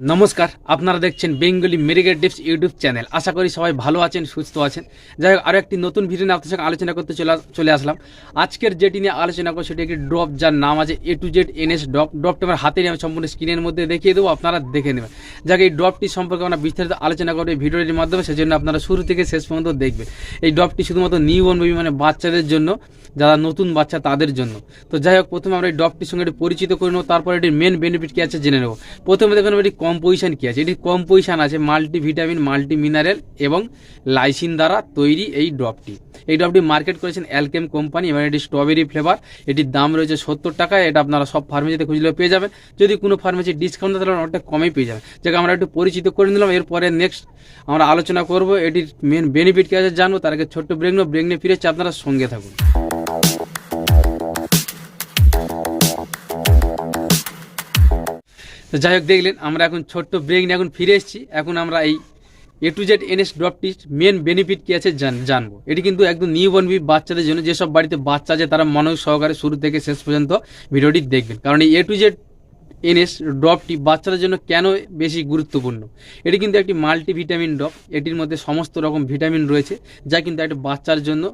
নমস্কার, আপনারা দেখছেন বেঙ্গলি মেরিগেট ডিপস ইউটিউব চ্যানেল। আশা করি সবাই ভালো আছেন, সুস্থ আছেন। যাই হোক আরও একটি নতুন ভিডিও নিয়ে আপনার সঙ্গে আলোচনা করতে চলে আসলাম। আজকের যেটি নিয়ে আলোচনা করব, সেটি একটি ড্রপ যার নাম আছে A to Z NS drop. ড্রপটি আমার হাতে নিয়ে আমি সম্পূর্ণ স্ক্রিনের মধ্যে দেখিয়ে দেবো, আপনারা দেখে নেবেন। যাক, এই ড্রপটি সম্পর্কে আমরা বিস্তারিত আলোচনা করব এই ভিডিওটির মাধ্যমে, সেজন্য আপনারা শুরু থেকে শেষ পর্যন্ত দেখবেন। এই ড্রপটি শুধুমাত্র নিউ বর্ন বেবি মানে বাচ্চাদের জন্য, যারা নতুন বাচ্চা তাদের জন্য। তো যাই হোক, প্রথমে আমরা এই ড্রপটির সঙ্গে একটু পরিচিত করে নেব, তারপর এটির মেন বেনিফিট কী আছে জেনে নেব। প্রথমে দেখুন এটি কম্পোজিশন কী আছে? এটি কম্পোজিশন আছে মাল্টিভিটামিন মাল্টি মিনারেল এবং লাইসিন দ্বারা তৈরি এই ড্রপটি। এই ড্রপটি মার্কেট করেছেন অ্যালকেম কোম্পানি এবং এটি স্ট্রবেরি ফ্লেভার। এটির দাম রয়েছে সত্তর টাকা, এটা আপনারা সব ফার্মেসিতে খুঁজলে পেয়ে যাবেন। যদি কোনো ফার্মেসি ডিসকাউন্ট তাহলে অনেকটা কমেই পেয়ে যাবেন। যাকে, আমরা একটু পরিচিত করে নিলাম। এরপরে নেক্সট আমরা আলোচনা করব। এটির মেন বেনিফিট কী আছে জানব? তার আগে ছোট্ট ব্রেক নেব। ব্রেক নিয়ে ফিরেছি আপনারা সঙ্গে থাকুন। তো যাই হোক, দেখলেন আমরা এখন ছোট্ট ব্রেক নিয়ে এখন ফিরে এসেছি। এখন আমরা এই এ টু জেড এনএস ড্রপটির মেন বেনিফিট কী আছে জান- জানব। এটি কিন্তু একদম নিউ বনবি বাচ্চাদের জন্য যেসব বাড়িতে বাচ্চা আছে তারা মনোযোগ সহকারে শুরু থেকে শেষ পর্যন্ত ভিডিওটি দেখবেন। কারণ এই এ টু জেড এনএস ড্রপটি বাচ্চাদের জন্য কেন বেশি গুরুত্বপূর্ণ? এটি কিন্তু একটি মাল্টিভিটামিন ড্রপ এটির মধ্যে সমস্ত রকম ভিটামিন রয়েছে, যা কিন্তু একটা বাচ্চার জন্য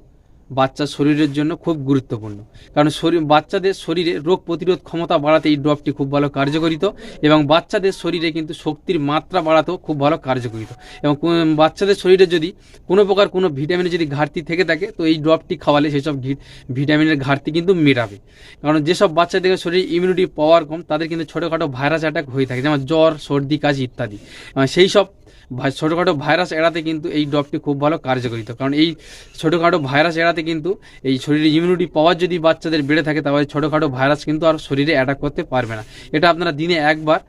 বাচ্চার শরীরের জন্য খুব গুরুত্বপূর্ণ। কারণ শরীর বাচ্চাদের শরীরে রোগ প্রতিরোধ ক্ষমতা বাড়াতে এই ড্রপটি খুব ভালো কার্যকরিত এবং বাচ্চাদের শরীরে কিন্তু শক্তির মাত্রা বাড়াতেও খুব ভালো কার্যকরিত এবং বাচ্চাদের শরীরে যদি কোনো প্রকার কোনো ভিটামিনের যদি ঘাটতি থেকে থাকে, তো এই ড্রপটি খাওয়ালে সেসব ভিটামিনের ঘাটতি কিন্তু মেটাবে। কারণ যেসব বাচ্চাদের শরীরে ইমিউনিটি পাওয়ার কম, তাদের কিন্তু ছোটোখাটো ভাইরাস অ্যাটাক হয়ে থাকে, যেমন জ্বর, সর্দি, কাশি ইত্যাদি। সেই সব ছোটোখাটো ভাইরাস এড়াতে কিন্তু এই ড্রপটি খুব ভালো কার্যকরিত কারণ এই ছোটোখাটো ভাইরাস এড়াতে কিন্তু এই শরীরে ইমিউনিটি পাওয়ার যদি বাচ্চাদের বেড়ে থাকে, তাহলে ছোটোখাটো ভাইরাস কিন্তু আর শরীরে অ্যাটাক করতে পারবে না। এটা আপনারা দিনে একবার,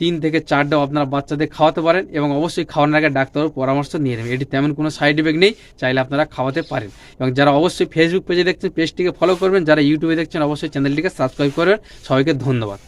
তিন থেকে চারটাও আপনারা বাচ্চাদের খাওয়াতে পারেন এবং অবশ্যই খাওয়ানোর আগে ডাক্তারের পরামর্শ নিয়ে নেবেন। এটি তেমন কোনো সাইড এফেক্ট নেই, চাইলে আপনারা খাওয়াতে পারেন। এবং যারা অবশ্যই ফেসবুক পেজে দেখছেন পেজটিকে ফলো করবেন, যারা ইউটিউবে দেখছেন, অবশ্যই চ্যানেলটিকে সাবস্ক্রাইব করবেন। সবাইকে ধন্যবাদ।